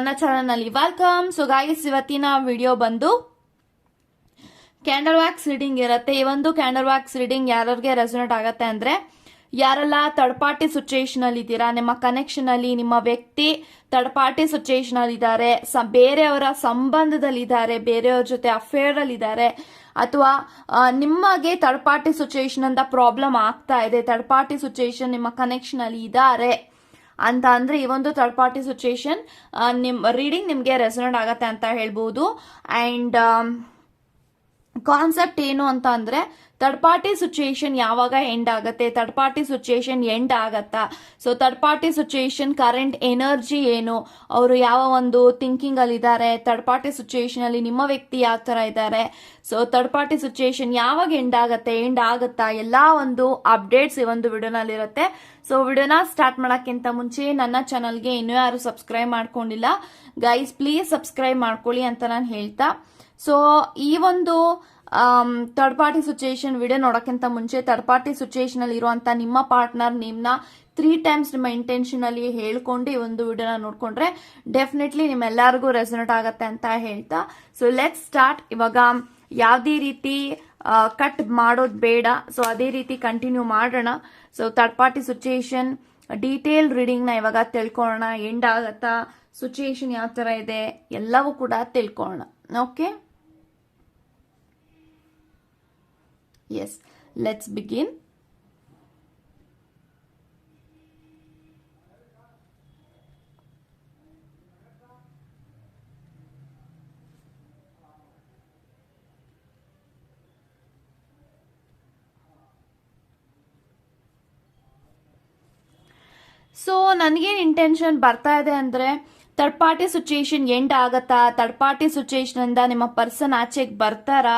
ನನ್ನ ಚಾನಲ್ನಲ್ಲಿ welcome so ಗಾಯಸ್ ಇವತ್ತಿನ ವಿಡಿಯೋ ಬಂದು ಕ್ಯಾಂಡಲ್ ವ್ಯಾಕ್ಸ್ ರೀಡಿಂಗ್ ಇರುತ್ತೆ. ಈ ಒಂದು ಕ್ಯಾಂಡಲ್ ವ್ಯಾಕ್ಸ್ ರೀಡಿಂಗ್ ಯಾರಿಗೆ ರೆಸೊನೇಟ್ ಆಗುತ್ತೆ ಅಂದ್ರೆ, ಯಾರೆಲ್ಲ ಥರ್ಡ್ ಪಾರ್ಟಿ ಸಿಚುಯೇಷನ್ ಅಲ್ಲಿ ಇದ್ದೀರಾ, ನಿಮ್ಮ ಕನೆಕ್ಷನ್ ಅಲ್ಲಿ ನಿಮ್ಮ ವ್ಯಕ್ತಿ ಥರ್ಡ್ ಪಾರ್ಟಿ ಸಿಚುಯೇಷನ್ ಅಲ್ಲಿ ಇದ್ದಾರೆ, ಸ, ಬೇರೆಯವರ ಸಂಬಂಧದಲ್ಲಿದ್ದಾರೆ ಬೇರೆಯವ್ರ ಜೊತೆ ಅಫೇರ್ ಅಲ್ಲಿ ಇದ್ದಾರೆ, ಅಥವಾ ನಿಮಗೆ ಥರ್ಡ್ ಪಾರ್ಟಿ ಸಿಚುಯೇಷನ್ ಅಂತ ಪ್ರಾಬ್ಲಮ್ ಆಗ್ತಾ ಇದೆ ಥರ್ಡ್ ಪಾರ್ಟಿ ಸಿಚುಯೇಷನ್ ನಿಮ್ಮ ಕನೆಕ್ಷನ್ ಅಲ್ಲಿ ಇದ್ದಾರೆ ಅಂತ ಅಂದ್ರೆ ಈ ಒಂದು ಥರ್ಡ್ ಪಾರ್ಟಿ ಸಿಚುಯೇಷನ್ ನಿಮ್ ರೀಡಿಂಗ್ ನಿಮಗೆ ರೆಸೊನೇಟ್ ಆಗತ್ತೆ ಅಂತ ಹೇಳ್ಬೋದು. ಅಂಡ್ ಕಾನ್ಸೆಪ್ಟ್ ಏನು ಅಂತ ಅಂದರೆ ಥರ್ಡ್ ಪಾರ್ಟಿ ಸಿಚುಯೇಷನ್ ಯಾವಾಗ ಎಂಡ್ ಆಗುತ್ತೆ ಥರ್ಡ್ ಪಾರ್ಟಿ ಸಿಚುಯೇಷನ್ ಎಂಡ್ ಆಗತ್ತಾ? So third party situation current energy ಏನು? ಅವರು ಯಾವ ಒಂದು ಥಿಂಕಿಂಗ್ ಅಲ್ಲಿ ಇದ್ದಾರೆ ಥರ್ಡ್ ಪಾರ್ಟಿ ಸಿಚುಯೇಷನ್ ಅಲ್ಲಿ ನಿಮ್ಮ ವ್ಯಕ್ತಿ ಯಾವ ತರ ಇದ್ದಾರೆ? ಸೊ ಥರ್ಡ್ ಪಾರ್ಟಿ ಸಿಚುಯೇಷನ್ ಯಾವಾಗ ಎಂಡ್ ಆಗುತ್ತೆ ಎಂಡ್ ಆಗುತ್ತಾ? ಎಲ್ಲಾ ಒಂದು ಅಪ್ಡೇಟ್ಸ್ ಈ ಒಂದು ವಿಡಿಯೋನಲ್ಲಿ ಇರುತ್ತೆ. ಸೊ ವಿಡಿಯೋನ ಸ್ಟಾರ್ಟ್ ಮಾಡೋಕ್ಕಿಂತ ಮುಂಚೆ ನನ್ನ ಚಾನಲ್ಗೆ ಇನ್ನೂ ಯಾರು ಸಬ್ಸ್ಕ್ರೈಬ್ ಮಾಡ್ಕೊಂಡಿಲ್ಲ ಗೈಸ್ ಪ್ಲೀಸ್ ಸಬ್ಸ್ಕ್ರೈಬ್ ಮಾಡ್ಕೊಳ್ಳಿ ಅಂತ ನಾನು ಹೇಳ್ತಾ. ಸೊ ಈ ಒಂದು ಥರ್ಡ್ ಪಾರ್ಟಿ ಸಿಚುಯೇಷನ್ ವಿಡಿಯೋ ನೋಡೋಕ್ಕಿಂತ ಮುಂಚೆ ಥರ್ಡ್ ಪಾರ್ಟಿ ಸಿಚುಯೇಷನ್ ಅಲ್ಲಿ ಇರುವಂತ ನಿಮ್ಮ ಪಾರ್ಟ್ನರ್ ನಿಮ್ನ ತ್ರೀ ಟೈಮ್ಸ್ ನಿಮ್ಮ ಇಂಟೆನ್ಷನ್ ಅಲ್ಲಿ ಹೇಳ್ಕೊಂಡು ಈ ಒಂದು ವಿಡಿಯೋನ ನೋಡ್ಕೊಂಡ್ರೆ ಡೆಫಿನೆಟ್ಲಿ ನಿಮ್ಮೆಲ್ಲರಿಗೂ ರೆಸನೆಟ್ ಆಗತ್ತೆ ಅಂತ ಹೇಳ್ತಾ. ಸೊ ಲೆಟ್ ಸ್ಟಾರ್ಟ್ ಇವಾಗ ಯಾವುದೇ ರೀತಿ ಕಟ್ ಮಾಡೋದು ಬೇಡ. ಸೊ ಅದೇ ರೀತಿ ಕಂಟಿನ್ಯೂ ಮಾಡೋಣ. So third party situation detail ರೀಡಿಂಗ್ನ ಇವಾಗ ತಿಳ್ಕೊಳ್ಳೋಣ. ಎಂಡ್ ಆಗತ್ತಾ? ಸಿಚುಯೇಷನ್ ಯಾವ ಥರ ಇದೆ? ಎಲ್ಲವೂ ಕೂಡ ತಿಳ್ಕೊಳ್ಳೋಣ. Okay yes let's begin. So ನನಗೇನು ಇಂಟೆನ್ಷನ್ ಬರ್ತಾ ಇದೆ ಅಂದ್ರೆ ಥರ್ಡ್ ಪಾರ್ಟಿ ಸಿಚುಯೇಷನ್ ಎಂಡ್ ಆಗತ್ತಾ? ಥರ್ಡ್ ಪಾರ್ಟಿ ಸಿಚುಯೇಷನ್ ಇಂದ ನಿಮ್ಮ ಪರ್ಸನ್ ಆಚೆಗೆ ಬರ್ತಾರಾ?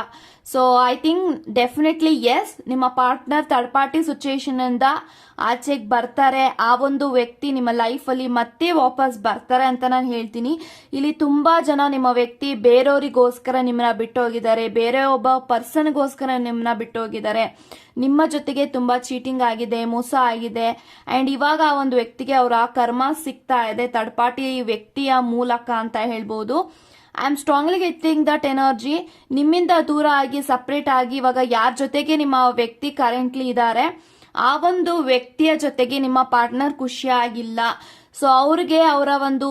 So I think definitely yes ನಿಮ್ಮ ಪಾರ್ಟ್ನರ್ ಥರ್ಡ್ ಪಾರ್ಟಿ ಸಿಚುಯೇಷನ್ ಇಂದ ಆಚೆಗೆ ಬರ್ತಾರೆ. ಆ ಒಂದು ವ್ಯಕ್ತಿ ನಿಮ್ಮ ಲೈಫ್ ಅಲ್ಲಿ ಮತ್ತೆ ವಾಪಸ್ ಬರ್ತಾರೆ ಅಂತ ನಾನು ಹೇಳ್ತೀನಿ. ಇಲ್ಲಿ ತುಂಬಾ ಜನ ನಿಮ್ಮ ವ್ಯಕ್ತಿ ಬೇರೆಯವರಿಗೋಸ್ಕರ ನಿಮ್ಮನ್ನ ಬಿಟ್ಟು ಹೋಗಿದ್ದಾರೆ ಬೇರೆ ಒಬ್ಬ ಪರ್ಸನ್ಗೋಸ್ಕರ ನಿಮ್ಮನ್ನ ಬಿಟ್ಟು ಹೋಗಿದ್ದಾರೆ ನಿಮ್ಮ ಜೊತೆಗೆ ತುಂಬಾ ಚೀಟಿಂಗ್ ಆಗಿದೆ, ಮೋಸ ಆಗಿದೆ. ಅಂಡ್ ಇವಾಗ ಆ ಒಂದು ವ್ಯಕ್ತಿಗೆ ಅವರ ಕರ್ಮ ಸಿಗ್ತಾ ಇದೆ. ಥರ್ಡ್ ಪಾರ್ಟಿ ವ್ಯಕ್ತಿಯ ಮೂಲಕ ಅಂತ ಹೇಳ್ಬೋದು. I am strongly getting that energy ನಿಮ್ಮಿಂದ ದೂರ ಆಗಿ ಸಪ್ರೇಟ್ ಆಗಿ ಇವಾಗ ಯಾರ ಜೊತೆಗೆ ನಿಮ್ಮ ವ್ಯಕ್ತಿ ಕರೆಂಟ್ಲಿ ಇದ್ದಾರೆ, ಆ ಒಂದು ವ್ಯಕ್ತಿಯ ಜೊತೆಗೆ ನಿಮ್ಮ ಪಾರ್ಟ್ನರ್ ಖುಷಿಯಾಗಿಲ್ಲ. ಸೊ ಅವ್ರಿಗೆ ಅವರ ಒಂದು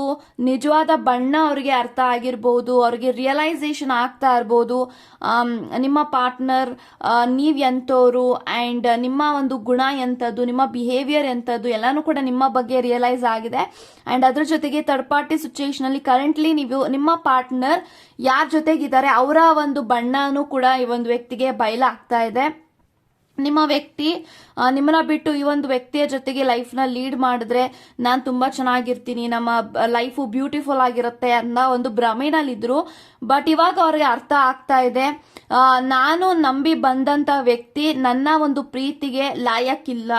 ನಿಜವಾದ ಬಣ್ಣ ಅವ್ರಿಗೆ ಅರ್ಥ ಆಗಿರ್ಬೋದು, ಅವ್ರಿಗೆ ರಿಯಲೈಸೇಷನ್ ಆಗ್ತಾ ಇರ್ಬೋದು. ನಿಮ್ಮ ಪಾರ್ಟ್ನರ್ ನೀವು ಎಂಥವ್ರು ಅಂಡ್ ನಿಮ್ಮ ಒಂದು ಗುಣ ಎಂಥದ್ದು ನಿಮ್ಮ ಬಿಹೇವಿಯರ್ ಎಂಥದ್ದು ಎಲ್ಲಾನು ಕೂಡ ನಿಮ್ಮ ಬಗ್ಗೆ ರಿಯಲೈಸ್ ಆಗಿದೆ. ಅಂಡ್ ಅದ್ರ ಜೊತೆಗೆ ಥರ್ಡ್ ಪಾರ್ಟಿ ಸಿಚುಯೇಷನ್ ಅಲ್ಲಿ ಕರೆಂಟ್ಲಿ ನೀವು ನಿಮ್ಮ ಪಾರ್ಟ್ನರ್ ಯಾರ ಜೊತೆಗಿದ್ದಾರೆ, ಅವರ ಒಂದು ಬಣ್ಣನೂ ಕೂಡ ಈ ಒಂದು ವ್ಯಕ್ತಿಗೆ ಬಯಲಾಗ್ತಾ ಇದೆ. ನಿಮ್ಮ ವ್ಯಕ್ತಿ ನಿಮ್ಮನ್ನ ಬಿಟ್ಟು ಈ ಒಂದು ವ್ಯಕ್ತಿಯ ಜೊತೆಗೆ ಲೈಫ್ನ ಲೀಡ್ ಮಾಡಿದ್ರೆ ನಾನು ತುಂಬಾ ಚೆನ್ನಾಗಿರ್ತೀನಿ, ನಮ್ಮ ಲೈಫು ಬ್ಯೂಟಿಫುಲ್ ಆಗಿರುತ್ತೆ ಅನ್ನೋ ಒಂದು ಭ್ರಮೆನಲ್ಲಿದ್ರು. ಬಟ್ ಇವಾಗ ಅವ್ರಿಗೆ ಅರ್ಥ ಆಗ್ತಾ ಇದೆ. ನಾನು ನಂಬಿ ಬಂದಂತ ವ್ಯಕ್ತಿ ನನ್ನ ಒಂದು ಪ್ರೀತಿಗೆ ಲಾಯಕ್ಕಿಲ್ಲ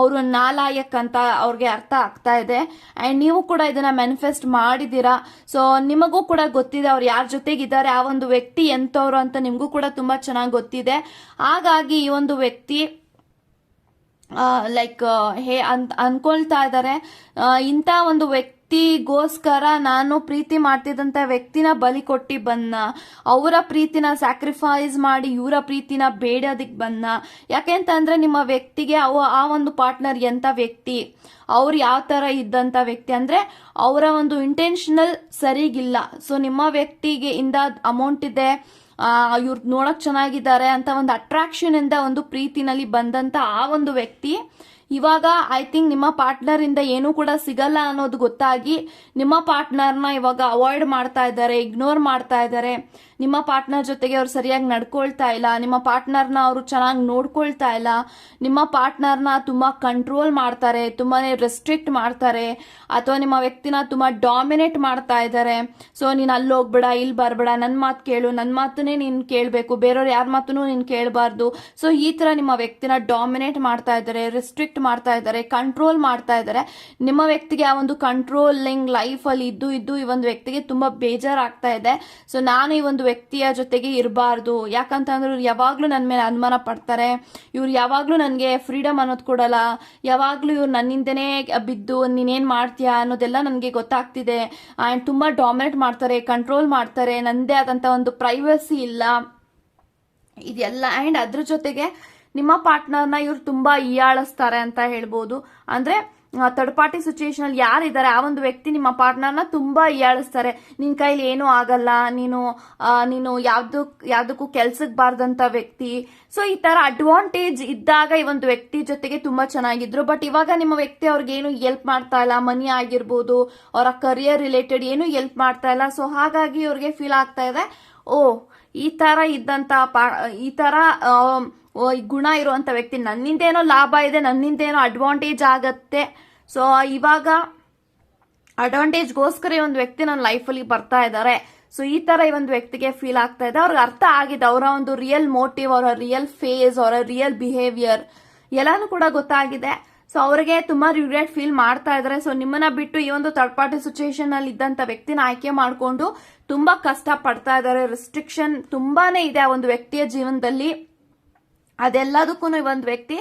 ಅವರು ನಾಲಾಯಕ್ ಅಂತ ಅವ್ರಿಗೆ ಅರ್ಥ ಆಗ್ತಾ ಇದೆ. ಅಂಡ್ ನೀವು ಕೂಡ ಇದನ್ನ ಮ್ಯಾನಿಫೆಸ್ಟ್ ಮಾಡಿದ್ದೀರಾ. ಸೊ ನಿಮಗೂ ಕೂಡ ಗೊತ್ತಿದೆ ಅವ್ರು ಯಾರ ಜೊತೆಗಿದ್ದಾರೆ, ಆ ಒಂದು ವ್ಯಕ್ತಿ ಎಂತವ್ರು ಅಂತ ನಿಮಗೂ ಕೂಡ ತುಂಬಾ ಚೆನ್ನಾಗಿ ಗೊತ್ತಿದೆ. ಹಾಗಾಗಿ ಈ ಒಂದು ವ್ಯಕ್ತಿ ಲೈಕ್ ಹೇ ಅಂತ ಅನ್ಕೊಳ್ತಾ ಇದ್ದಾರೆ ಇಂಥ ಒಂದು ವ್ಯಕ್ತಿಗೋಸ್ಕರ ನಾನು ಪ್ರೀತಿ ಮಾಡ್ತಿದ್ದಂಥ ವ್ಯಕ್ತಿನ ಬಲಿ ಕೊಟ್ಟಿ ಬನ್ನ, ಅವರ ಪ್ರೀತಿನ ಸ್ಯಾಕ್ರಿಫೈಸ್ ಮಾಡಿ ಇವರ ಪ್ರೀತಿನ ಬೇಡೋದಕ್ಕೆ ಬನ್ನ. ಯಾಕೆಂತಂದ್ರೆ ನಿಮ್ಮ ವ್ಯಕ್ತಿಗೆ ಅವ, ಆ ಒಂದು ಪಾರ್ಟ್ನರ್ ಎಂಥ ವ್ಯಕ್ತಿ, ಅವ್ರು ಯಾವ ಥರ ಇದ್ದಂಥ ವ್ಯಕ್ತಿ ಅಂದ್ರೆ ಅವರ ಒಂದು ಇಂಟೆನ್ಷನಲ್ ಸರಿಗಿಲ್ಲ. ಸೊ ನಿಮ್ಮ ವ್ಯಕ್ತಿಗೆ ಇಂದ ಅಮೌಂಟ್ ಇದೆ. ಇವ್ರು ನೋಡಕ್ ಚೆನ್ನಾಗಿದ್ದಾರೆ ಅಂತ ಒಂದು ಅಟ್ರಾಕ್ಷನ್ ಇಂದ ಒಂದು ಪ್ರೀತಿನಲ್ಲಿ ಬಂದಂತ ಆ ಒಂದು ವ್ಯಕ್ತಿ. ಇವಾಗ ಐ ಥಿಂಕ್ ನಿಮ್ಮ ಪಾರ್ಟ್ನರ್ ಇಂದ ಏನೂ ಕೂಡ ಸಿಗಲ್ಲ ಅನ್ನೋದು ಗೊತ್ತಾಗಿ ನಿಮ್ಮ ಪಾರ್ಟ್ನರ್ನ ಇವಾಗ ಅವಾಯ್ಡ್ ಮಾಡ್ತಾ ಇದ್ದಾರೆ ಇಗ್ನೋರ್ ಮಾಡ್ತಾ ಇದ್ದಾರೆ. ನಿಮ್ಮ ಪಾರ್ಟ್ನರ್ ಜೊತೆಗೆ ಅವ್ರು ಸರಿಯಾಗಿ ನಡ್ಕೊಳ್ತಾ ಇಲ್ಲ, ನಿಮ್ಮ ಪಾರ್ಟ್ನರ್ನ ಅವರು ಚೆನ್ನಾಗಿ ನೋಡ್ಕೊಳ್ತಾ ಇಲ್ಲ, ನಿಮ್ಮ ಪಾರ್ಟ್ನರ್ನ ತುಂಬ ಕಂಟ್ರೋಲ್ ಮಾಡ್ತಾರೆ, ತುಂಬಾನೇ ರೆಸ್ಟ್ರಿಕ್ಟ್ ಮಾಡ್ತಾರೆ, ಅಥವಾ ನಿಮ್ಮ ವ್ಯಕ್ತಿನ ತುಂಬ ಡಾಮಿನೇಟ್ ಮಾಡ್ತಾ ಇದ್ದಾರೆ. ಸೊ ನೀನು ಅಲ್ಲಿ ಹೋಗ್ಬೇಡ, ಇಲ್ಲಿ ಬರಬೇಡ ನನ್ನ ಮಾತು ಕೇಳು ನನ್ನ ಮಾತನ್ನೇ ನೀನು ಕೇಳಬೇಕು, ಬೇರೆಯವ್ರು ಯಾರ ಮಾತನ್ನು ನೀನು ಕೇಳಬಾರ್ದು. ಸೊ ಈ ಥರ ನಿಮ್ಮ ವ್ಯಕ್ತಿನ ಡಾಮಿನೇಟ್ ಮಾಡ್ತಾ ಇದ್ದಾರೆ ರೆಸ್ಟ್ರಿಕ್ಟ್ ಮಾಡ್ತಾ ಇದ್ದಾರೆ ಕಂಟ್ರೋಲ್ ಮಾಡ್ತಾ ಇದ್ದಾರೆ. ನಿಮ್ಮ ವ್ಯಕ್ತಿಗೆ ಆ ಒಂದು ಕಂಟ್ರೋಲಿಂಗ್ ಲೈಫಲ್ಲಿ ಇದ್ದು ಇದ್ದು ಈ ಒಂದು ವ್ಯಕ್ತಿಗೆ ತುಂಬ ಬೇಜಾರಾಗ್ತಾ ಇದೆ. ಸೊ ನಾನು ಈ ಒಂದು ವ್ಯಕ್ತಿಯ ಜೊತೆಗೆ ಇರಬಾರ್ದು. ಯಾಕಂತಂದ್ರೆ ಇವ್ರು ಯಾವಾಗಲೂ ನನ್ನ ಮೇಲೆ ಅನುಮಾನ ಪಡ್ತಾರೆ. ಇವ್ರು ಯಾವಾಗಲೂ ನನಗೆ ಫ್ರೀಡಮ್ ಅನ್ನೋದು ಕೊಡಲ್ಲ. ಯಾವಾಗಲೂ ಇವ್ರು ನನ್ನಿಂದನೇ ಬಿದ್ದು ನೀನೇನು ಮಾಡ್ತೀಯಾ ಅನ್ನೋದೆಲ್ಲ ನನಗೆ ಗೊತ್ತಾಗ್ತಿದೆ. ಆ್ಯಂಡ್ ತುಂಬ ಡಾಮಿನೇಟ್ ಮಾಡ್ತಾರೆ ಕಂಟ್ರೋಲ್ ಮಾಡ್ತಾರೆ. ನನ್ನದೇ ಆದಂಥ ಒಂದು ಪ್ರೈವಸಿ ಇಲ್ಲ. ಇದೆಲ್ಲ ಆ್ಯಂಡ್ ಅದ್ರ ಜೊತೆಗೆ ನಿಮ್ಮ ಪಾರ್ಟ್ನರ್ನ ಇವ್ರು ತುಂಬಾ ಹೀಯಾಳಿಸ್ತಾರೆ ಅಂತ ಹೇಳ್ಬೋದು. ಅಂದ್ರೆ ಥರ್ಡ್ ಪಾರ್ಟಿ ಸಿಚುಯೇಷನ್ ಅಲ್ಲಿ ಯಾರಿದ್ದಾರೆ, ಆ ಒಂದು ವ್ಯಕ್ತಿ ನಿಮ್ಮ ಪಾರ್ಟ್ನರ್ನ ತುಂಬಾ ಹೀಯಾಳಿಸ್ತಾರೆ ನಿನ್ ಕೈಲಿ ಏನೂ ಆಗಲ್ಲ, ನೀನು ನೀನು ಯಾವ್ದು ಯಾವ್ದಕ್ಕೂ ಕೆಲ್ಸಕ್ಕೆ ಬಾರ್ದಂತ ವ್ಯಕ್ತಿ. ಸೊ ಈ ತರ ಅಡ್ವಾಂಟೇಜ್ ಇದ್ದಾಗ ಈ ಒಂದು ವ್ಯಕ್ತಿ ಜೊತೆಗೆ ತುಂಬಾ ಚೆನ್ನಾಗಿದ್ರು. ಬಟ್ ಇವಾಗ ನಿಮ್ಮ ವ್ಯಕ್ತಿ ಅವ್ರಿಗೆ ಏನು ಎಲ್ಪ್ ಮಾಡ್ತಾ ಇಲ್ಲ ಮನಿ ಆಗಿರ್ಬೋದು, ಅವರ ಕರಿಯರ್ ರಿಲೇಟೆಡ್ ಏನು ಎಲ್ಪ್ ಮಾಡ್ತಾ ಇಲ್ಲ. ಸೊ ಹಾಗಾಗಿ ಅವ್ರಿಗೆ ಫೀಲ್ ಆಗ್ತಾ ಇದೆ, ಓ, ಈ ತರ ಇದ್ದಂತ ಈ ತರ ಗುಣ ಇರುವಂಥ ವ್ಯಕ್ತಿ ನನ್ನಿಂದೇನೋ ಲಾಭ ಇದೆ, ನನ್ನಿಂದೇನೋ ಅಡ್ವಾಂಟೇಜ್ ಆಗತ್ತೆ. ಸೊ ಇವಾಗ ಅಡ್ವಾಂಟೇಜ್ಗೋಸ್ಕರ ಈ ಒಂದು ವ್ಯಕ್ತಿ ನನ್ನ ಲೈಫಲ್ಲಿ ಬರ್ತಾ ಇದ್ದಾರೆ. ಸೊ ಈ ತರ ಈ ಒಂದು ವ್ಯಕ್ತಿಗೆ ಫೀಲ್ ಆಗ್ತಾ ಇದೆ. ಅವ್ರಿಗೆ ಅರ್ಥ ಆಗಿದೆ. ಅವರ ಒಂದು ರಿಯಲ್ ಮೋಟಿವ್ ಅವರ ರಿಯಲ್ ಫೇಸ್ ಅವರ ರಿಯಲ್ ಬಿಹೇವಿಯರ್ ಎಲ್ಲಾನು ಕೂಡ ಗೊತ್ತಾಗಿದೆ. ಸೊ ಅವರಿಗೆ ತುಂಬಾ ರಿಗ್ರೆಟ್ ಫೀಲ್ ಮಾಡ್ತಾ ಇದ್ದಾರೆ. ಸೊ ನಿಮ್ಮನ್ನ ಬಿಟ್ಟು ಈ ಒಂದು ಥರ್ಡ್ ಪಾರ್ಟಿ ಸಿಚುಯೇಷನ್ ಅಲ್ಲಿ ಇದ್ದಂತ ವ್ಯಕ್ತಿನ ಆಯ್ಕೆ ಮಾಡಿಕೊಂಡು ತುಂಬಾ ಕಷ್ಟ ಪಡ್ತಾ ಇದ್ದಾರೆ. ರೆಸ್ಟ್ರಿಕ್ಷನ್ ತುಂಬಾನೇ ಇದೆ ಆ ಒಂದು ವ್ಯಕ್ತಿಯ ಜೀವನದಲ್ಲಿ. ಅದೆಲ್ಲದಕ್ಕೂ ಒಂದು ವ್ಯಕ್ತಿ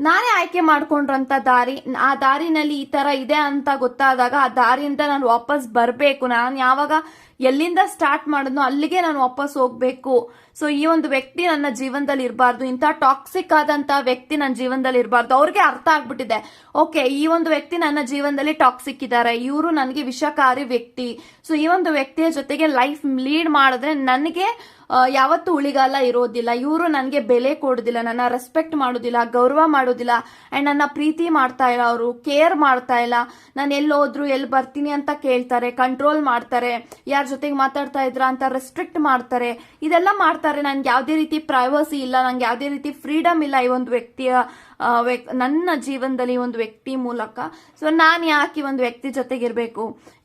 ನಾನೇ ಆಯ್ಕೆ ಮಾಡ್ಕೊಂಡ್ರಂತ ದಾರಿ, ಆ ದಾರಿನಲ್ಲಿ ಈ ತರ ಇದೆ ಅಂತ ಗೊತ್ತಾದಾಗ ಆ ದಾರಿಯಿಂದ ನಾನು ವಾಪಸ್ ಬರಬೇಕು. ನಾನು ಯಾವಾಗ ಎಲ್ಲಿಂದ ಸ್ಟಾರ್ಟ್ ಮಾಡಿದ್ನೋ ಅಲ್ಲಿಗೆ ನಾನು ವಾಪಸ್ ಹೋಗ್ಬೇಕು. ಸೊ ಈ ಒಂದು ವ್ಯಕ್ತಿ ನನ್ನ ಜೀವನದಲ್ಲಿ ಇರಬಾರ್ದು, ಇಂಥ ಟಾಕ್ಸಿಕ್ ಆದಂತ ವ್ಯಕ್ತಿ ನನ್ನ ಜೀವನದಲ್ಲಿ ಇರಬಾರ್ದು, ಅವ್ರಿಗೆ ಅರ್ಥ ಆಗ್ಬಿಟ್ಟಿದೆ. ಓಕೆ ಈ ಒಂದು ವ್ಯಕ್ತಿ ನನ್ನ ಜೀವನದಲ್ಲಿ ಟಾಕ್ಸಿಕ್ ಇದ್ದಾರೆ, ಇವರು ನನಗೆ ವಿಷಕಾರಿ ವ್ಯಕ್ತಿ. ಸೊ ಈ ಒಂದು ವ್ಯಕ್ತಿಯ ಜೊತೆಗೆ ಲೈಫ್ ಲೀಡ್ ಮಾಡಿದ್ರೆ ನನಗೆ ಯಾವತ್ತೂ ಉಳಿಗಾಲ ಇರೋದಿಲ್ಲ, ಇವರು ನನಗೆ ಬೆಲೆ ಕೊಡೋದಿಲ್ಲ, ನನ್ನ ರೆಸ್ಪೆಕ್ಟ್ ಮಾಡೋದಿಲ್ಲ, ಗೌರವ ಮಾಡೋದಿಲ್ಲ ಅಂಡ್ ನನ್ನ ಪ್ರೀತಿ ಮಾಡ್ತಾ ಇಲ್ಲ, ಅವರು ಕೇರ್ ಮಾಡ್ತಾ ಇಲ್ಲ. ನಾನು ಎಲ್ಲಿ ಹೋದ್ರು, ಎಲ್ಲಿ ಬರ್ತೀನಿ ಅಂತ ಕೇಳ್ತಾರೆ ಕಂಟ್ರೋಲ್ ಮಾಡ್ತಾರೆ. ಯಾರ ಜೊತೆಗೆ ಮಾತಾಡ್ತಾ ಇದ್ರ ಅಂತ ರೆಸ್ಟ್ರಿಕ್ಟ್ ಮಾಡ್ತಾರೆ. ಇದೆಲ್ಲ ಮಾಡ್ತಾರೆ. ನನ್ಗೆ ಯಾವುದೇ ರೀತಿ ಪ್ರೈವಸಿ ಇಲ್ಲ. ನಂಗೆ ಯಾವುದೇ ರೀತಿ ಫ್ರೀಡಮ್ ಇಲ್ಲ ಈ ಒಂದು ವ್ಯಕ್ತಿಯ ನನ್ನ ಜೀವನದಲ್ಲಿ ಒಂದು ವ್ಯಕ್ತಿ ಮೂಲಕ. ಸೊ ನಾನು ಯಾಕೆ ಒಂದು ವ್ಯಕ್ತಿ ಜೊತೆಗಿರ್ಬೇಕು?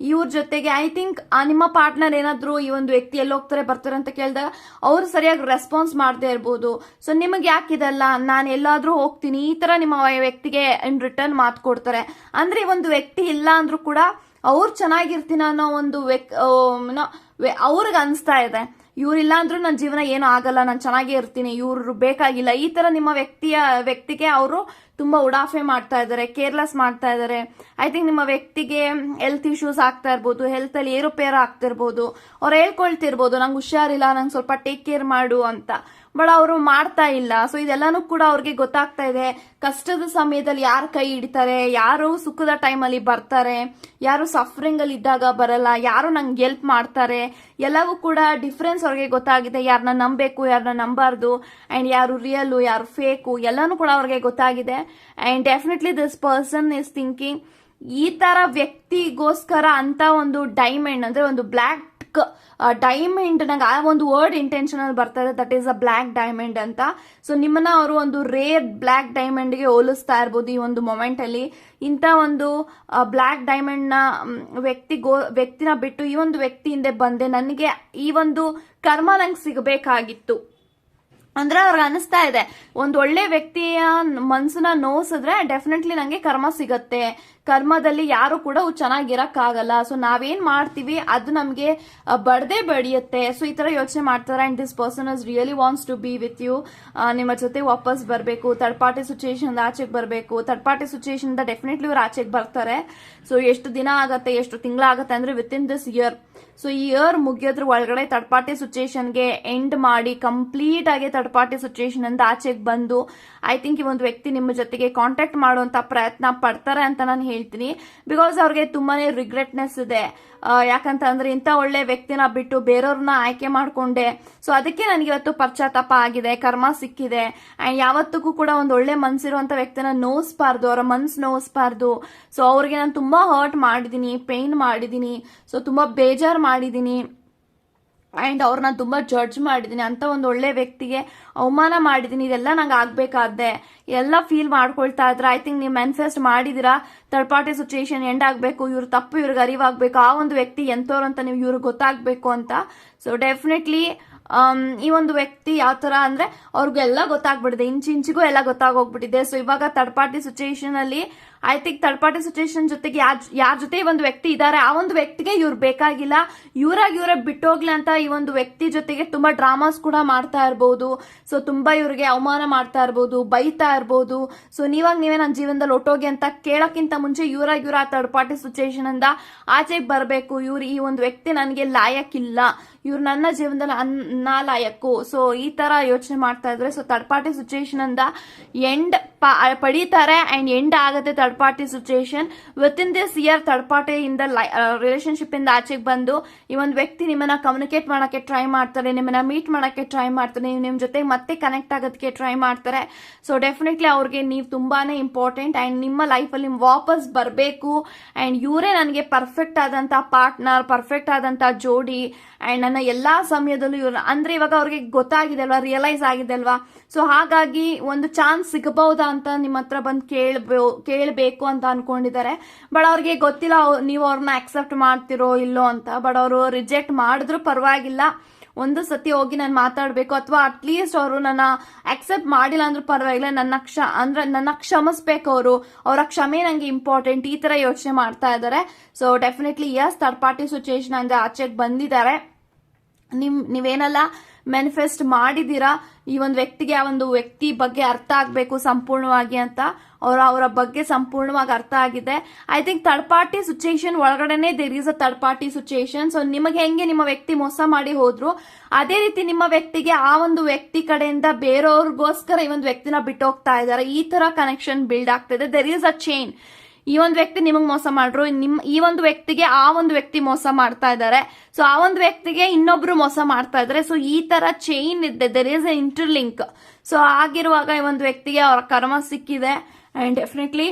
ಇವ್ರ ಜೊತೆಗೆ ಐ ಥಿಂಕ್ ನಿಮ್ಮ ಪಾರ್ಟ್ನರ್ ಏನಾದ್ರು ಈ ಒಂದು ವ್ಯಕ್ತಿ ಎಲ್ಲಿ ಹೋಗ್ತಾರೆ ಬರ್ತಾರೆ ಅಂತ ಕೇಳಿದಾಗ ಅವರು ಸರಿಯಾಗಿ ರೆಸ್ಪಾನ್ಸ್ ಮಾಡದೇ ಇರ್ಬೋದು. ಸೊ ನಿಮಗೆ ಯಾಕಿದಲ್ಲ ನಾನು ಎಲ್ಲಾದ್ರೂ ಹೋಗ್ತೀನಿ. ಈ ತರ ನಿಮ್ಮ ವ್ಯಕ್ತಿಗೆ ಇನ್ ರಿಟರ್ನ್ ಮಾತು ಕೊಡ್ತಾರೆ. ಅಂದ್ರೆ ಒಂದು ವ್ಯಕ್ತಿ ಇಲ್ಲ ಅಂದ್ರೂ ಕೂಡ ಅವ್ರು ಚೆನ್ನಾಗಿರ್ತೀನ ಅನ್ನೋ ಒಂದು ವ್ಯಕ್ ಅವ್ರಿಗೆ ಅನಿಸ್ತಾ ಇದೆ. ಇವರಿಲ್ಲ ಅಂದ್ರೂ ನನ್ನ ಜೀವನ ಏನೂ ಆಗಲ್ಲ, ನಾನು ಚೆನ್ನಾಗೇ ಇರ್ತೀನಿ, ಇವ್ರು ಬೇಕಾಗಿಲ್ಲ ಈ ತರ ನಿಮ್ಮ ವ್ಯಕ್ತಿಯ, ವ್ಯಕ್ತಿಗೆ ಅವರು ತುಂಬಾ ಉಡಾಫೆ ಮಾಡ್ತಾ ಇದ್ದಾರೆ ಕೇರ್ಲೆಸ್ ಮಾಡ್ತಾ ಇದ್ದಾರೆ ಐ ಥಿಂಕ್ ನಿಮ್ಮ ವ್ಯಕ್ತಿಗೆ ಹೆಲ್ತ್ ಇಶ್ಯೂಸ್ ಆಗ್ತಾ ಇರ್ಬೋದು ಹೆಲ್ತ್ ಅಲ್ಲಿ ಏರುಪೇರು ಆಗ್ತಿರ್ಬೋದು, ಅವ್ರು ಹೇಳ್ಕೊಳ್ತಿರ್ಬೋದು, ನಂಗೆ ಹುಷಾರಿಲ್ಲ, ನಂಗೆ ಸ್ವಲ್ಪ ಟೇಕ್ ಕೇರ್ ಮಾಡು ಅಂತ. ಬಟ್ ಅವರು ಮಾಡ್ತಾ ಇಲ್ಲ. ಸೊ ಇದೆಲ್ಲಾನು ಕೂಡ ಅವ್ರಿಗೆ ಗೊತ್ತಾಗ್ತಾ ಇದೆ. ಕಷ್ಟದ ಸಮಯದಲ್ಲಿ ಯಾರು ಕೈ ಹಿಡಿತಾರೆ? ಯಾರು ಸುಖದ ಟೈಮಲ್ಲಿ ಬರ್ತಾರೆ. ಯಾರು ಸಫರಿಂಗ್ ಅಲ್ಲಿ ಇದ್ದಾಗ ಬರಲ್ಲ. ಯಾರು ನಂಗೆ ಹೆಲ್ಪ್ ಮಾಡ್ತಾರೆ? ಎಲ್ಲವೂ ಕೂಡ ಡಿಫ್ರೆನ್ಸ್ ಅವ್ರಿಗೆ ಗೊತ್ತಾಗಿದೆ. ಯಾರನ್ನ ನಂಬಬೇಕು ಯಾರನ್ನ ನಂಬಾರ್ದು. ಅಂಡ್ ಯಾರು ರಿಯಲ್ ಯಾರು ಫೇಕು ಎಲ್ಲಾನು ಕೂಡ ಅವ್ರಿಗೆ ಗೊತ್ತಾಗಿದೆ. And definitely this person is thinking ಈ ತರ ವ್ಯಕ್ತಿಗೋಸ್ಕರ ಅಂತ ಒಂದು ಡೈಮಂಡ್ ಅಂದ್ರೆ ಒಂದು ಬ್ಲ್ಯಾಕ್ ಡೈಮಂಡ್ ನಂಗೆ ಆ ಒಂದು ವರ್ಡ್ ಇಂಟೆನ್ಷನಲ್ ಇದೆ. That is a black diamond ಅಂತ. ಸೊ ನಿಮ್ಮನ್ನ ಅವರು ಒಂದು ರೇರ್ ಬ್ಲ್ಯಾಕ್ ಡೈಮಂಡ್ಗೆ ಹೋಲಿಸ್ತಾ ಇರ್ಬೋದು ಈ ಒಂದು ಮೊಮೆಂಟ್ ಅಲ್ಲಿ. ಇಂಥ ಒಂದು ಬ್ಲ್ಯಾಕ್ ಡೈಮಂಡ್ನ ವ್ಯಕ್ತಿ ಗೋ, ವ್ಯಕ್ತಿನ ಬಿಟ್ಟು ಈ ಒಂದು ವ್ಯಕ್ತಿ ಹಿಂದೆ ಬಂದೆ. ನನಗೆ ಈ ಒಂದು ಕರ್ಮ ನಂಗೆ ಸಿಗಬೇಕಾಗಿತ್ತು. ಅಂದ್ರೆ ಅವ್ರಿಗೆ ಅನಿಸ್ತಾ ಇದೆ, ಒಂದು ಒಳ್ಳೆ ವ್ಯಕ್ತಿಯ ಮನ್ಸನ್ನ ನೋಸಿದ್ರೆ ಡೆಫಿನೆಟ್ಲಿ ನಂಗೆ ಕರ್ಮ ಸಿಗತ್ತೆ. ಕರ್ಮದಲ್ಲಿ ಯಾರು ಕೂಡ ಚೆನ್ನಾಗಿರಕ್ಕಾಗಲ್ಲ. ಸೊ ನಾವೇನ್ ಮಾಡ್ತೀವಿ, ಅದು ನಮಗೆ ಬಡದೆ ಬಡಿಯುತ್ತೆ. ಸೊ ಈ ತರ ಯೋಚನೆ ಮಾಡ್ತಾರೆ. And this person is really wants to be with you ನಿಮ್ಮ ಜೊತೆ ವಾಪಸ್ ಬರಬೇಕು. ಥರ್ಡ್ ಪಾರ್ಟಿ ಸಿಚುಯೇಷನ್ ಆಚೆಗೆ ಬರಬೇಕು. ಥರ್ಡ್ ಪಾರ್ಟಿ ಸಿಚುಯೇಷನ್ ಡೆಫಿನೆಟ್ಲಿ ಇವ್ರು ಆಚೆಗೆ ಬರ್ತಾರೆ. ಸೊ ಎಷ್ಟು ದಿನ ಆಗತ್ತೆ, ಎಷ್ಟು ತಿಂಗಳಾಗತ್ತೆ ಅಂದ್ರೆ with in this year so ಈ ಇಯರ್ ಮುಗಿಯೋದ್ರ ಒಳಗಡೆ ಥರ್ಡ್ ಪಾರ್ಟಿ ಸಿಚುಯೇಷನ್ಗೆ ಎಂಡ್ ಮಾಡಿ ಕಂಪ್ಲೀಟ್ ಆಗಿ ಥರ್ಡ್ ಪಾರ್ಟಿ ಸಿಚುಯೇಷನ್ ಅಂತ ಆಚೆಗೆ ಬಂದು ಐ ಥಿಂಕ್ ಈ ಒಂದು ವ್ಯಕ್ತಿ ನಿಮ್ಮ ಜೊತೆಗೆ ಕಾಂಟ್ಯಾಕ್ಟ್ ಮಾಡುವಂತ ಪ್ರಯತ್ನ ಪಡ್ತಾರೆ ಅಂತ ನಾನು ಹೇಳ್ತೀನಿ. ಬಿಕಾಸ್ ಅವ್ರಿಗೆ ತುಂಬಾನೇ ರಿಗ್ರೆಟ್ನೆಸ್ ಇದೆ. ಯಾಕಂತ ಅಂದ್ರೆ ಇಂಥ ಒಳ್ಳೆ ವ್ಯಕ್ತಿನ ಬಿಟ್ಟು ಬೇರೆಯವ್ರನ್ನ ಆಯ್ಕೆ ಮಾಡ್ಕೊಂಡೆ. ಸೊ ಅದಕ್ಕೆ ನನಗೆ ಇವತ್ತು ಪಶ್ಚಾತ್ತಾಪ ಆಗಿದೆ, ಕರ್ಮ ಸಿಕ್ಕಿದೆ. ಅಂಡ್ ಯಾವತ್ತಿಗೂ ಕೂಡ ಒಂದು ಒಳ್ಳೆ ಮನ್ಸಿರುವಂತ ವ್ಯಕ್ತಿನ ನೋಯಿಸ್ಬಾರ್ದು ಅವರ ಮನ್ಸು ನೋಯಿಸ್ಬಾರ್ದು ಸೊ ಅವ್ರಿಗೆ ನಾನು ತುಂಬಾ ಹರ್ಟ್ ಮಾಡಿದ್ದೀನಿ ಪೇನ್ ಮಾಡಿದ್ದೀನಿ ಸೊ ತುಂಬಾ ಬೇಜಾರ್ ಮಾಡಿದೀನಿ. ಆ್ಯಂಡ್ ಅವ್ರನ್ನ ತುಂಬ ಜಡ್ಜ್ ಮಾಡಿದ್ದೀನಿ ಅಂತ ಒಂದು ಒಳ್ಳೆ ವ್ಯಕ್ತಿಗೆ ಅವಮಾನ ಮಾಡಿದ್ದೀನಿ ಇದೆಲ್ಲ ನಂಗೆ ಆಗಬೇಕಾದ್ದೆ. ಎಲ್ಲ ಫೀಲ್ ಮಾಡ್ಕೊಳ್ತಾ ಇದ್ರೆ. ಐ ಥಿಂಕ್ ನೀವು ಮ್ಯಾನಿಫೆಸ್ಟ್ ಮಾಡಿದ್ದೀರಾ ಥರ್ಡ್ ಪಾರ್ಟಿ ಸಿಚುಯೇಷನ್ ಎಂಡ್ ಆಗಬೇಕು. ಇವ್ರ ತಪ್ಪು, ಇವ್ರಿಗೆ ಅರಿವಾಗಬೇಕು ಆ ಒಂದು ವ್ಯಕ್ತಿ ಎಂಥವ್ರು ಅಂತ ನೀವು ಇವ್ರಿಗೆ ಗೊತ್ತಾಗಬೇಕು ಅಂತ. ಸೊ ಡೆಫಿನೆಟ್ಲಿ ಈ ಒಂದು ವ್ಯಕ್ತಿ ಯಾವ ತರ ಅಂದ್ರೆ ಅವ್ರಿಗೆಲ್ಲ ಗೊತ್ತಾಗ್ಬಿಟ್ಟಿದೆ ಇಂಚಿಂಚಿಗೂ ಎಲ್ಲ ಗೊತ್ತಾಗೋಗ್ಬಿಟ್ಟಿದೆ. ಸೊ ಇವಾಗ ಥರ್ಡ್ ಪಾರ್ಟಿ ಸಿಚುಯೇಷನ್ ಅಲ್ಲಿ I think third party situation ಜೊತೆಗೆ ಯಾರ್ ಯಾರ ಜೊತೆ ಒಂದು ವ್ಯಕ್ತಿ ಇದ್ದಾರೆ ಆ ಒಂದು ವ್ಯಕ್ತಿಗೆ ಇವ್ರು ಬೇಕಾಗಿಲ್ಲ. ಇವರಾಗಿ ಇವರ ಬಿಟ್ಟೋಗ್ಲಿ ಅಂತ ಈ ಒಂದು ವ್ಯಕ್ತಿ ಜೊತೆಗೆ ತುಂಬಾ ಡ್ರಾಮಾಸ್ ಕೂಡ ಮಾಡ್ತಾ ಇರ್ಬೋದು. ಸೊ ತುಂಬಾ ಇವರಿಗೆ ಅವಮಾನ ಮಾಡ್ತಾ ಇರ್ಬೋದು, ಬೈತಾ ಇರ್ಬೋದು. ಸೊ ನೀವಾಗ ನೀವೇ ನನ್ನ ಜೀವನದಲ್ಲಿ ಒಟ್ಟೋಗಿ ಅಂತ ಕೇಳೋಕ್ಕಿಂತ ಮುಂಚೆ ಇವರಾಗಿ ಇವರ ಆ ಥರ್ಡ್ ಪಾರ್ಟಿ ಸಿಚುಯೇಷನ್ ಇಂದ ಆಚೆಗೆ ಬರಬೇಕು. ಇವ್ರು ಈ ಒಂದು ವ್ಯಕ್ತಿ ನನಗೆ ಲಾಯಕ್ಕಿಲ್ಲ. ಇವ್ರು ನನ್ನ ಜೀವನದಲ್ಲಿ ಅನ್ನ ಲಾಯಕ್ಕು. ಸೊ ಈ ತರ ಯೋಚನೆ ಮಾಡ್ತಾ ಇದ್ರೆ ಸೊ ಥರ್ಡ್ ಪಾರ್ಟಿ ಸಿಚುಯೇಷನ್ ಅಂದ ಎಂಡ್ ಪಡೀತಾರೆ ಅಂಡ್ ಎಂಡ್ ಆಗುತ್ತೆ third party situation with in this year third party ಇಂದ ರಿಲೇಶನ್ಶಿಪ್ ಇಂದ ಆಚೆಗೆ ಬಂದು ಈ ಒಂದು ವ್ಯಕ್ತಿ ನಿಮ್ಮನ್ನ ಕಮ್ಯುನಿಕೇಟ್ ಮಾಡೋಕೆ ಟ್ರೈ ಮಾಡ್ತಾರೆ, ನಿಮ್ಮನ್ನ ಮೀಟ್ ಮಾಡೋಕೆ ಟ್ರೈ ಮಾಡ್ತಾರೆ, ನೀವು ನಿಮ್ ಜೊತೆ ಮತ್ತೆ ಕನೆಕ್ಟ್ ಆಗೋದಕ್ಕೆ ಟ್ರೈ ಮಾಡ್ತಾರೆ. ಸೊ ಡೆಫಿನೆಟ್ಲಿ ಅವ್ರಿಗೆ ನೀವು ತುಂಬಾನೇ ಇಂಪಾರ್ಟೆಂಟ್ ಆ್ಯಂಡ್ ನಿಮ್ಮ ಲೈಫಲ್ಲಿ ವಾಪಸ್ ಬರಬೇಕು. ಅಂಡ್ ಇವರೇ ನನಗೆ ಪರ್ಫೆಕ್ಟ್ ಆದಂಥ ಪಾರ್ಟ್ನರ್ ಪರ್ಫೆಕ್ಟ್ ಆದಂಥ ಜೋಡಿ ಅಂಡ್ ನನ್ನ ಎಲ್ಲ ಸಮಯದಲ್ಲೂ ಇವ್ರು, ಅಂದ್ರೆ ಇವಾಗ ಅವ್ರಿಗೆ ಗೊತ್ತಾಗಿದೆ ಅಲ್ವಾ ರಿಯಲೈಸ್ ಆಗಿದೆ ಅಲ್ವಾ? ಸೊ ಹಾಗಾಗಿ ಒಂದು ಚಾನ್ಸ್ ಸಿಗಬಹುದಾ ಅಂತ ನಿಮ್ಮ ಹತ್ರ ಬಂದು ಕೇಳ್ಬೋ, ಕೇಳಬೇಕು. ಅಂತ ಅನ್ಕೊಂಡಿದ್ದಾರೆ. ಬಟ್ ಅವ್ರಿಗೆ ಗೊತ್ತಿಲ್ಲ ನೀವು ಅವ್ರನ್ನ ಅಕ್ಸೆಪ್ಟ್ ಮಾಡ್ತಿರೋ ಇಲ್ಲೋ ಅಂತ. ಬಟ್ ಅವರು ರಿಜೆಕ್ಟ್ ಮಾಡಿದ್ರು ಪರವಾಗಿಲ್ಲ. ಒಂದು ಸತಿ ಹೋಗಿ ನಾನು ಮಾತಾಡಬೇಕು. ಅಥವಾ ಅಟ್ಲೀಸ್ಟ್ ಅವರು ನನ್ನ ಅಕ್ಸೆಪ್ಟ್ ಮಾಡಿಲ್ಲ ಅಂದ್ರೆ ಪರವಾಗಿಲ್ಲ. ನನ್ನ ಕ್ಷ ಅಂದ್ರೆ ನನ್ನ ಕ್ಷಮಿಸ್ಬೇಕು ಅವರು. ಅವರ ಕ್ಷಮೆ ನಂಗೆ ಇಂಪಾರ್ಟೆಂಟ್ ಈ ತರ ಯೋಚನೆ ಮಾಡ್ತಾ ಇದ್ದಾರೆ. So definitely yes third party situation ಅಂದ್ರೆ ಆಚೆಗೆ ಬಂದಿದ್ದಾರೆ. ನಿಮ್ ನೀವೇನೆಲ್ಲ? ಮ್ಯಾನಿಫೆಸ್ಟ್ ಮಾಡಿದೀರಾ ಈ ಒಂದು ವ್ಯಕ್ತಿಗೆ ಆ ಒಂದು ವ್ಯಕ್ತಿ ಬಗ್ಗೆ ಅರ್ಥ ಆಗಬೇಕು ಸಂಪೂರ್ಣವಾಗಿ ಅಂತ. ಅವರ ಅವರ ಬಗ್ಗೆ ಸಂಪೂರ್ಣವಾಗಿ ಅರ್ಥ ಆಗಿದೆ. I think third party situation ಒಳಗಡೆನೆ there is a third party situation so ನಿಮಗೆ ಹೆಂಗೆ ನಿಮ್ಮ ವ್ಯಕ್ತಿ ಮೋಸ ಮಾಡಿ ಹೋದ್ರು? ಅದೇ ರೀತಿ ನಿಮ್ಮ ವ್ಯಕ್ತಿಗೆ ಆ ಒಂದು ವ್ಯಕ್ತಿ ಕಡೆಯಿಂದ ಬೇರೆಯವ್ರಿಗೋಸ್ಕರ ಈ ಒಂದು ವ್ಯಕ್ತಿನ ಬಿಟ್ಟು ಹೋಗ್ತಾ ಇದ್ದಾರೆ. ಈ ತರ ಕನೆಕ್ಷನ್ ಬಿಲ್ಡ್ ಆಗ್ತಿದೆ. ದೇರ್ ಈಸ್ ಅ ಚೈನ್ ಈ ಒಂದು ವ್ಯಕ್ತಿ ನಿಮಗೆ ಮೋಸ ಮಾಡ್ರು, ನಿಮ್, ಈ ಒಂದು ವ್ಯಕ್ತಿಗೆ ಆ ಒಂದು ವ್ಯಕ್ತಿ ಮೋಸ ಮಾಡ್ತಾ ಇದ್ದಾರೆ ಸೊ ಆ ಒಂದು ವ್ಯಕ್ತಿಗೆ ಇನ್ನೊಬ್ರು ಮೋಸ ಮಾಡ್ತಾ ಇದ್ದಾರೆ ಸೊ ಈ ತರ ಚೈನ್ ಇದೆ. There is a interlink so ಆಗಿರುವಾಗ ಈ ಒಂದು ವ್ಯಕ್ತಿಗೆ ಅವರ ಕರ್ಮ ಸಿಕ್ಕಿದೆ. ಅಂಡ್ ಡೆಫಿನೆಟ್ಲಿ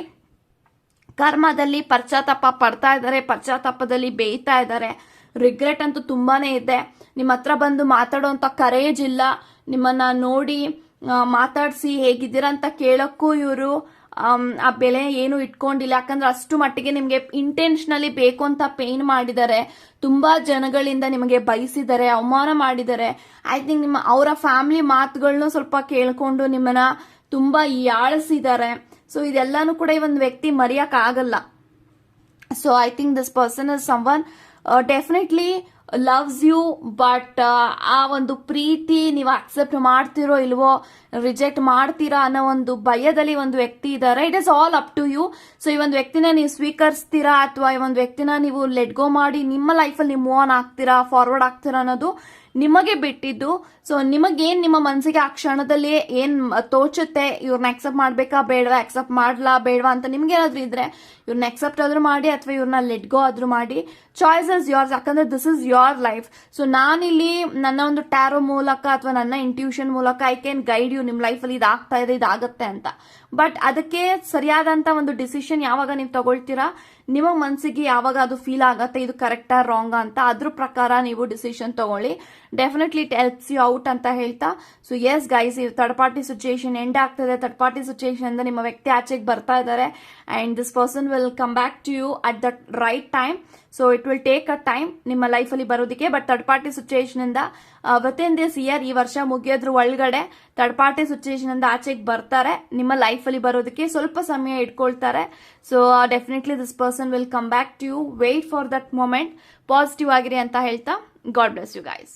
ಕರ್ಮದಲ್ಲಿ ಪಶ್ಚಾತ್ತಾಪ ಪಡ್ತಾ ಇದ್ದಾರೆ ಪಶ್ಚಾತ್ತಾಪದಲ್ಲಿ ಬೇಯ್ತಾ ಇದ್ದಾರೆ ರಿಗ್ರೆಟ್ ಅಂತೂ ತುಂಬಾನೇ ಇದೆ. ನಿಮ್ಮ ಹತ್ರ ಬಂದು ಮಾತಾಡುವಂತ ಕರೇಜ್ ಇಲ್ಲ. ನಿಮ್ಮನ್ನ ನೋಡಿ ಮಾತಾಡಿಸಿ ಹೇಗಿದ್ದೀರಾ ಅಂತ ಕೇಳಕ್ಕೂ ಇವರು ಆ ಬೆಲೆ ಏನು ಇಟ್ಕೊಂಡಿಲ್ಲ. ಯಾಕಂದ್ರೆ ಅಷ್ಟು ಮಟ್ಟಿಗೆ ನಿಮಗೆ ಇಂಟೆನ್ಷನಲಿ ಬೇಕು ಅಂತ ಪೇನ್ ಮಾಡಿದ್ದಾರೆ. ತುಂಬಾ ಜನಗಳಿಂದ ನಿಮಗೆ ಬಯಸಿದ್ದಾರೆ, ಅವಮಾನ ಮಾಡಿದ್ದಾರೆ. ಐ ಥಿಂಕ್ ನಿಮ್ಮ, ಅವರ ಫ್ಯಾಮಿಲಿ ಮಾತುಗಳನ್ನ ಸ್ವಲ್ಪ ಕೇಳ್ಕೊಂಡು ನಿಮ್ಮನ್ನ ತುಂಬಾ ಯಾಳಿಸಿದ್ದಾರೆ ಸೊ ಇದೆಲ್ಲಾನು ಕೂಡ ಈ ಒಂದು ವ್ಯಕ್ತಿ ಮರೆಯಕ್ ಆಗಲ್ಲ so I think this person is someone definitely loves you but ಆ ಒಂದು ಪ್ರೀತಿ ನೀವು ಅಕ್ಸೆಪ್ಟ್ ಮಾಡ್ತಿರೋ ಇಲ್ವೋ ರಿಜೆಕ್ಟ್ ಮಾಡ್ತೀರಾ ಅನ್ನೋ ಒಂದು ಭಯದಲ್ಲಿ ಒಂದು ವ್ಯಕ್ತಿ ಇದ್ದಾರೆ. It is all up to you so ಈ ಒಂದು ವ್ಯಕ್ತಿನ ನೀವು ಸ್ವೀಕರಿಸ್ತೀರಾ ಅಥವಾ ಈ ಒಂದು ವ್ಯಕ್ತಿನ ನೀವು ಲೆಟ್ ಗೋ ಮಾಡಿ ನಿಮ್ಮ ಲೈಫಲ್ಲಿ ನೀವು ಮೂವ್ ಆನ್ ಆಗ್ತೀರಾ ಫಾರ್ವರ್ಡ್ ಆಗ್ತೀರಾ ಅನ್ನೋದು ನಿಮಗೆ ಬಿಟ್ಟಿದ್ದು. ಸೊ ನಿಮಗೇನ್ ನಿಮ್ಮ ಮನಸ್ಸಿಗೆ ಆ ಕ್ಷಣದಲ್ಲಿ ಏನ್ ತೋಚುತ್ತೆ ಇವ್ರನ್ನ ಅಕ್ಸೆಪ್ಟ್ ಮಾಡ್ಬೇಕಾ, ಬೇಡವಾ ಅಕ್ಸೆಪ್ಟ್ ಮಾಡ್ಲಾ, ಬೇಡವಾ ಅಂತ ನಿಮ್ಗೆ ಏನಾದ್ರು ಇದ್ರೆ ಇವ್ರನ್ನ ಅಕ್ಸೆಪ್ಟ್ ಆದ್ರೂ ಮಾಡಿ ಅಥವಾ ಇವ್ರನ್ನ ಲೆಟ್ ಗೋ ಆದ್ರೂ ಮಾಡಿ. ಚಾಯ್ಸ್ ಇಸ್ ಯೋರ್ಸ್ ಯಾಕಂದ್ರೆ this is your life so ನಾನಿಲ್ಲಿ ನನ್ನ ಒಂದು ಟ್ಯಾರೋ ಮೂಲಕ ಅಥವಾ ನನ್ನ ಇಂಟ್ಯೂಷನ್ ಮೂಲಕ ಐ ಕ್ಯಾನ್ ಗೈಡ್ ಯು ನಿಮ್ ಲೈಫಲ್ಲಿ ಇದಾಗ್ತಾ ಇದೆ ಇದಾಗತ್ತೆ ಅಂತ. ಬಟ್ ಅದಕ್ಕೆ ಸರಿಯಾದಂತ ಒಂದು ಡಿಸಿಷನ್ ಯಾವಾಗ ನೀವು ತಗೊಳ್ತೀರಾ? ನಿಮ್ಮ ಮನಸ್ಸಿಗೆ ಯಾವಾಗ ಅದು ಫೀಲ್ ಆಗತ್ತೆ, ಇದು ಕರೆಕ್ಟಾ ರಾಂಗ್ ಅಂತ ಅದ್ರ ಪ್ರಕಾರ ನೀವು ಡಿಸಿಷನ್ ತಗೊಳ್ಳಿ. Definitely it helps you out ಅಂತ ಹೇಳ್ತಾ. ಸೊ ಎಸ್ ಗೈಸ್ ಈ ಥರ್ಡ್ ಪಾರ್ಟಿ ಸಿಚುಯೇಷನ್ ಎಂಡ್ ಆಗ್ತದೆ. ಥರ್ಡ್ ಪಾರ್ಟಿ ಸಿಚುಯೇಷನ್ ಇಂದ ನಿಮ್ಮ ವ್ಯಕ್ತಿ ಆಚೆಗೆ ಬರ್ತಾ ಇದ್ದಾರೆ. And this person will come back to you at the right time so it will take a time ನಿಮ್ಮ ಲೈಫಲ್ಲಿ ಬರೋದಕ್ಕೆ ಬಟ್ ಥರ್ಡ್ ಪಾರ್ಟಿ ಸಿಚುಯೇಷನ್ ಇಂದ ವಿತ್ ಇನ್ ದಿಸ್ ಇಯರ್ ಈ ವರ್ಷ ಮುಗಿಯೋದ್ರ ಒಳಗಡೆ ಥರ್ಡ್ ಪಾರ್ಟಿ ಸಿಚುಯೇಷನ್ ಇಂದ ಆಚೆಗೆ ಬರ್ತಾರೆ, ನಿಮ್ಮ ಲೈಫಲ್ಲಿ ಬರೋದಕ್ಕೆ ಸ್ವಲ್ಪ ಸಮಯ ಇಟ್ಕೊಳ್ತಾರೆ. So definitely this person will come back to you wait for that moment positive ಆಗಿರಿ ಅಂತ ಹೇಳ್ತಾ ಗಾಡ್ ಬ್ಲೆಸ್ ಯು ಗೈಸ್